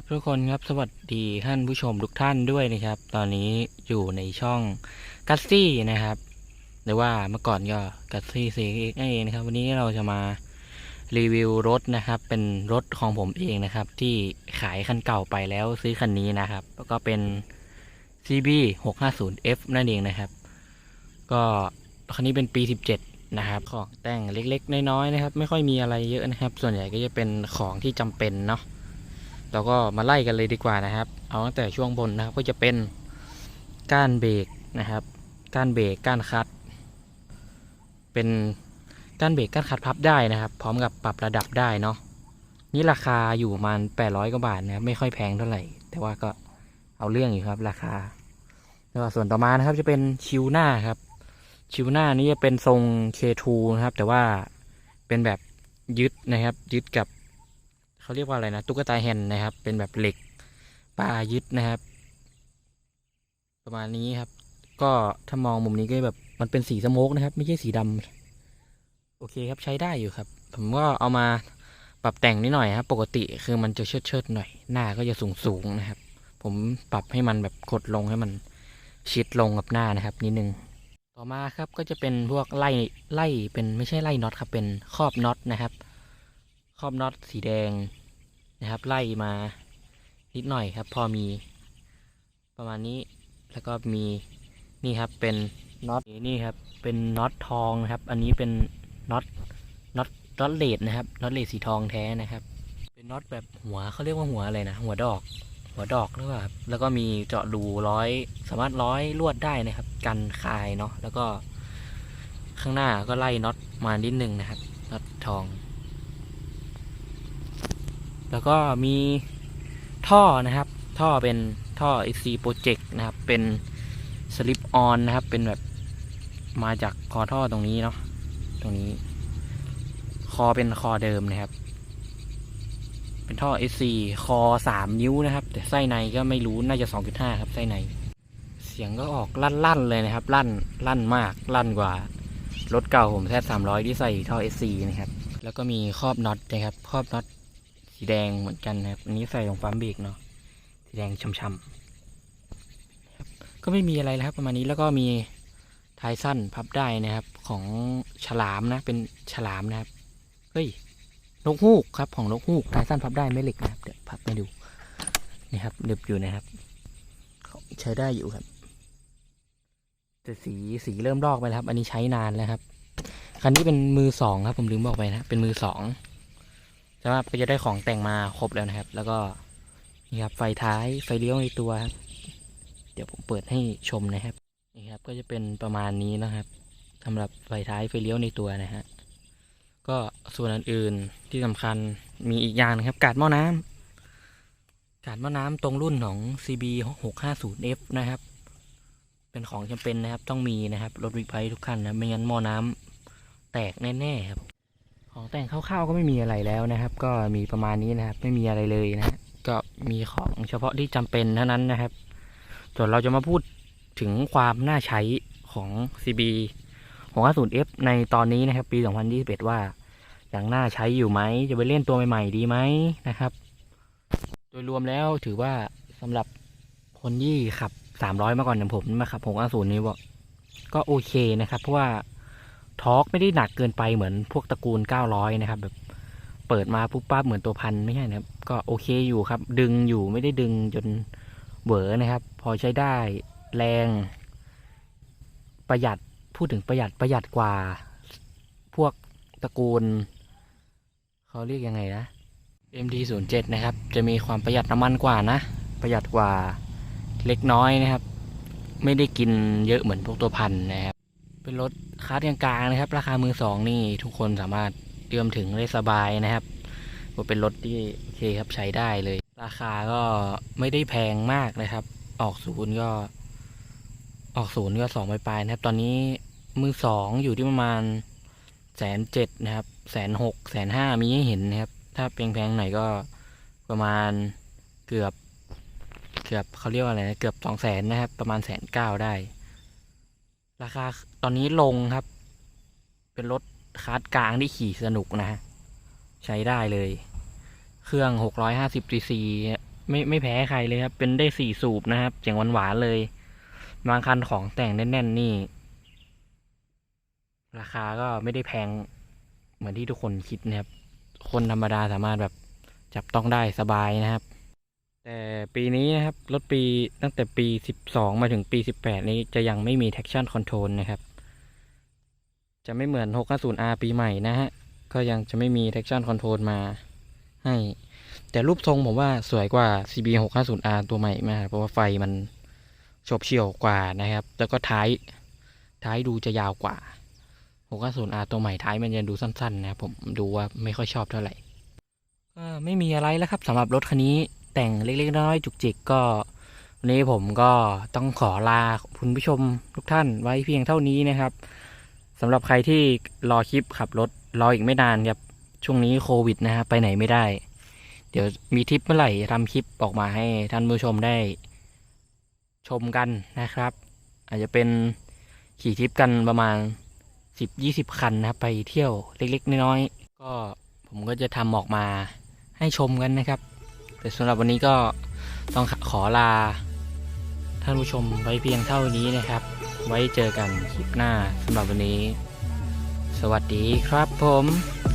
ครับทุกคนครับสวัสดีท่านผู้ชมทุกท่านด้วยนะครับ ตอนนี้อยู่ในช่องกัสซี่นะครับ หรือว่าเมื่อก่อนก็กัสซี่ซีเอ็กเองนะครับ วันนี้เราจะมารีวิวรถนะครับ เป็นรถของผมเองนะครับ ที่ขายคันเก่าไปแล้วซื้อคันนี้นะครับ แล้วก็เป็น CB 650F นั่นเองนะครับ ก็คันนี้เป็นปี 17นะครับของแต่งเล็กๆ น้อยๆนะครับ ไม่ค่อยมีอะไรเยอะนะครับ ส่วนใหญ่ก็จะเป็นของที่จำเป็นเนาะ เราก็มาไล่กันเลยดีกว่านะครับ เอาตั้งแต่ช่วงบนนะครับก็จะเป็นก้านเบรกนะครับก้านเบรกก้านคัด เป็นก้านเบรกก้านคัดพับได้นะครับ พร้อมกับปรับระดับได้เนาะนี่ราคาอยู่ประมาณ800กว่าบาทนะครับไม่ค่อยแพงเท่าไหร่ แต่ว่าก็เอาเรื่องอยู่ครับ ราคาแล้วก็ส่วนต่อมานะครับจะเป็นชิวหน้าครับ ชิวหน้านี้จะเป็นทรง K2 นะครับ แต่ว่าเป็นแบบยึดนะครับ ยึดกับ เขาเรียกว่าอะไรนะตุ๊กตาแฮนนะครับ เป็นแบบเหล็กปลายึดนะครับ ประมาณนี้ครับ ก็ถ้ามองมุมนี้ก็แบบมันเป็นสีสโมกนะครับ ไม่ใช่สีดำโอเคครับใช้ได้อยู่ครับ ผมก็เอามาปรับแต่งนิดหน่อยครับ ปกติคือมันจะเชิดเชิดหน่อยหน้าก็จะสูงสูงนะครับ ผมปรับให้มันแบบกดลงให้มันชิดลงกับหน้านะครับ นิดนึงต่อมาครับก็จะเป็นพวกไล่ไล่เป็นไม่ใช่ไล่น็อตครับเป็นครอบน็อตนะครับ ครอบน็อตสีแดง นะครับไล่มานิดหน่อยครับ พอมีประมาณนี้แล้วก็มีนี่ครับเป็นน็อตนี่ครับเป็นน็อตทองนะครับ อันนี้เป็นน็อตน็อตน็อตเลดนะครับน็อตเลดสีทองแท้นะครับ เป็นน็อตแบบหัวเขาเรียกว่าหัวอะไรนะหัวดอก หัวดอกหรือเปล่าแล้วก็มีเจาะรูร้อย สามารถร้อยลวดได้นะครับ กันคายเนาะแล้วก็ข้างหน้าก็ไล่น็อตมานิดนึงนะครับน็อตทอง แล้วก็มีท่อนะครับ ท่อเป็นท่อ AC Project นะครับ เป็นสลิปออนนะครับ เป็นแบบมาจากคอท่อตรงนี้เนาะ ตรงนี้ คอเป็นคอเดิมนะครับ เป็นท่อ AC คอสามนิ้วนะครับ แต่ไส้ในก็ไม่รู้ น่าจะ2.5ครับไส้ใน เสียงก็ออกลั่นๆเลยนะครับ ลั่น ลั่นมาก ลั่นกว่ารถเก่าผมแท้300ที่ใส่ท่อ AC นะครับ แล้วก็มีครอบน็อตนะครับ ครอบน็อต สีแดงเหมือนกันนะครับ อันนี้ใส่ลงปั๊มเบรกเนาะ สีแดงช่ำๆก็ไม่มีอะไรแล้วครับ ประมาณนี้แล้วก็มีท้ายสั้นพับได้นะครับ ของฉลามนะ เป็นฉลามนะครับ เฮ้ย นกฮูกครับ ของนกฮูกท้ายสั้นพับได้ไม่เหล็กนะครับ เดี๋ยวพับให้ดูนี่ครับเดึบอยู่นะครับ ใช้ได้อยู่ครับแต่สีสีเริ่มลอกไปแล้วครับ อันนี้ใช้นานแล้วครับ คันนี้เป็นมือสองครับ ผมลืมบอกไปนะ เป็นมือสอง สำหรับก็จะได้ของแต่งมาครบแล้วนะครับ แล้วก็นี่ครับไฟท้ายไฟเลี้ยวในตัวครับ เดี๋ยวผมเปิดให้ชมนะครับนี่ครับก็จะเป็นประมาณนี้นะครับสำหรับไฟท้ายไฟเลี้ยวในตัวนะฮะก็ส่วนอื่นๆที่สำคัญมีอีกอย่างนะครับ กาดหม้อน้ำกาดหม้อน้ำตรงรุ่นของ CB 650F นะครับ เป็นของจำเป็นนะครับต้องมีนะครับรถวิกไบค์ทุกคันนะไม่งั้นหม้อน้ำแตกแน่ๆครับ ของแต่งคร่าวๆก็ไม่มีอะไรแล้วนะครับ ก็มีประมาณนี้นะครับ ไม่มีอะไรเลยนะ ก็มีของเฉพาะที่จำเป็นเท่านั้นนะครับ ส่วนเราจะมาพูดถึงความน่าใช้ของ CB 650F ในตอนนี้นะครับ ปี 2021 ว่ายังน่าใช้อยู่ไหม จะไปเล่นตัวใหม่ๆ ดีไหมนะครับ โดยรวมแล้วถือว่าสำหรับคนที่ขับ 300 มาก่อนอย่างผมมาขับ650นี้ว่าก็โอเคนะครับ เพราะว่า ทอร์กไม่ได้หนักเกินไปเหมือนพวกตระกูล 900 นะครับ แบบเปิดมาปุ๊บปั๊บเหมือนตัวพันไม่ใช่นะครับ ก็โอเคอยู่ครับ ดึงอยู่ไม่ได้ดึงจนเบอนะครับ พอใช้ได้แรง ประหยัดพูดถึงประหยัดประหยัดกว่า พวกตระกูลเขาเรียกยังไงนะ MT07 นะครับ จะมีความประหยัดน้ำมันกว่านะ ประหยัดกว่าเล็กน้อยนะครับ ไม่ได้กินเยอะเหมือนพวกตัวพันนะครับ เป็นรถคลาสกลางๆนะครับ ราคามือสองนี่ทุกคนสามารถเอื้อมถึงได้สบายนะครับว่าเป็นรถที่โอเคครับใช้ได้เลย ราคาก็ไม่ได้แพงมากนะครับ ออกศูนย์ก็ ออกศูนย์ก็สองไปลายนะครับ ตอนนี้มือสองอยู่ที่ประมาณแสนเจ็ดนะครับแสนหกแสนห้ามีให้เห็นนะครับ ถ้าแพงๆหน่อยก็ประมาณเกือบเกือบเขาเรียกว่าอะไรนะเกือบสองแสนนะครับ ประมาณแสนเก้าได้ ราคาตอนนี้ลงครับ เป็นรถคาร์ดกลางที่ขี่สนุกนะฮะใช้ได้เลย เครื่อง 650 cc ไไม่ไม่แพ้ใครเลยครับ เป็นได้สี่สูบนะครับเสียงหวานๆเลย บางคันของแต่งแน่นๆนี่ ราคาก็ไม่ได้แพงเหมือนที่ทุกคนคิดนะครับ คนธรรมดาสามารถแบบจับต้องได้สบายนะครับ แต่ปีนี้นะครับ รถปีตั้งแต่ปี 12 มาถึงปี 18 นี้จะยังไม่มี traction control นะครับ จะไม่เหมือน 650R ปีใหม่นะฮะ ก็ยังจะไม่มี traction control มาให้ แต่รูปทรงผมว่าสวยกว่า CB 650R ตัวใหม่มาก เพราะว่าไฟมันโฉบเฉี่ยวกว่านะครับ แล้วก็ท้าย ท้ายดูจะยาวกว่า 650R ตัวใหม่ท้ายมันจะดูสั้น ๆ นะครับผมดูว่าไม่ค่อยชอบเท่าไหร่ ก็ไม่มีอะไรแล้วครับสำหรับรถคันนี้ แต่งเล็กๆน้อยๆจุกจิกก็วันนี้ผมก็ต้องขอลาคุณผู้ชมทุกท่านไว้เพียงเท่านี้นะครับสำหรับใครที่รอคลิปขับรถรออีกไม่นานครับช่วงนี้โควิดนะฮะไปไหนไม่ได้ เดี๋ยวมีทริปเมื่อไหร่ทำคลิปออกมาให้ท่านผู้ชมได้ ชมกันนะครับ อาจจะเป็นขี่ทริปกันประมาณสิบยี่สิบคันนะครับ ไปเที่ยวเล็กๆน้อยๆก็ผมก็จะทำออกมาให้ชมกันนะครับ แต่สำหรับวันนี้ก็ต้องขอลา ท่านผู้ชมไว้เพียงเท่านี้นะครับ ไว้เจอกันคลิปหน้าสำหรับวันนี้ สวัสดีครับผม